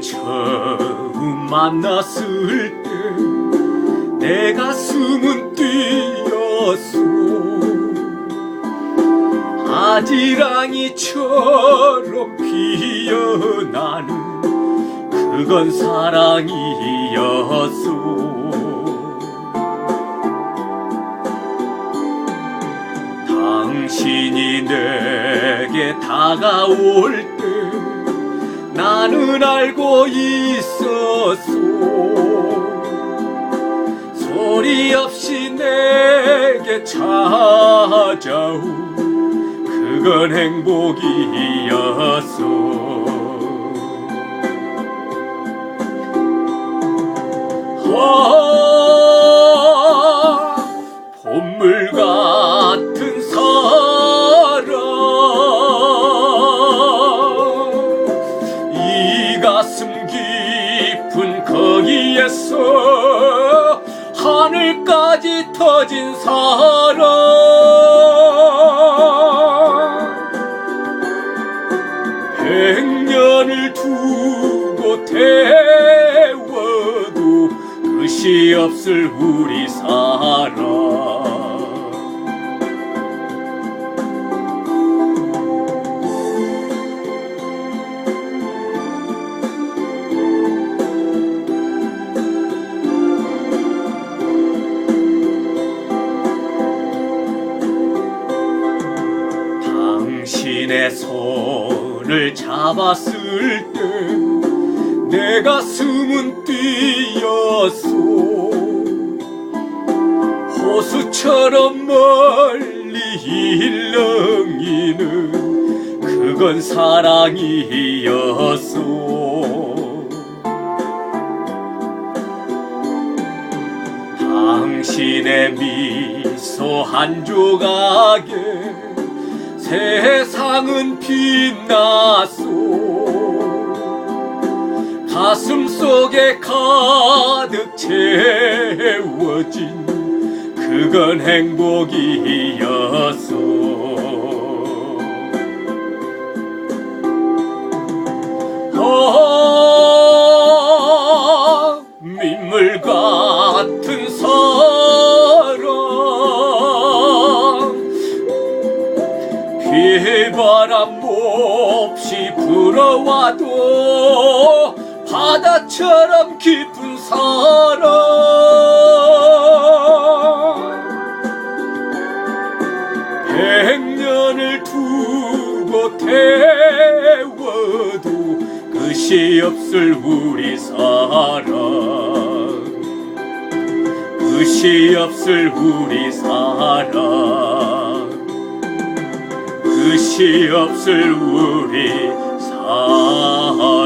처음 만났을 때 내 가슴은 뛰었소. 아지랑이처럼 피어나는 그건 사랑이었소. 당신이 내게 다가올 때 나는 알고 있었소. 소리 없이 내게 찾아온 그건 행복이었소. 아, 거기에서 하늘까지 터진 사랑 백년을 두고 태워도 끝이 없을 우리 사랑 당신의 손을 잡았을 때 내 가슴은 뛰었소. 호수처럼 멀리 일렁이는 그건 사랑이었소. 당신의 미소 한 조각에 세상은 빛났소. 가슴 속에 가득 채워진 그건 행복이었소 바람 몹시 불어와도 바다처럼 깊은 사랑. 백년을 두고 태워도 끝이 없을 우리 사랑. 끝이 없을 우리 사랑 끝이 없을 우리 사랑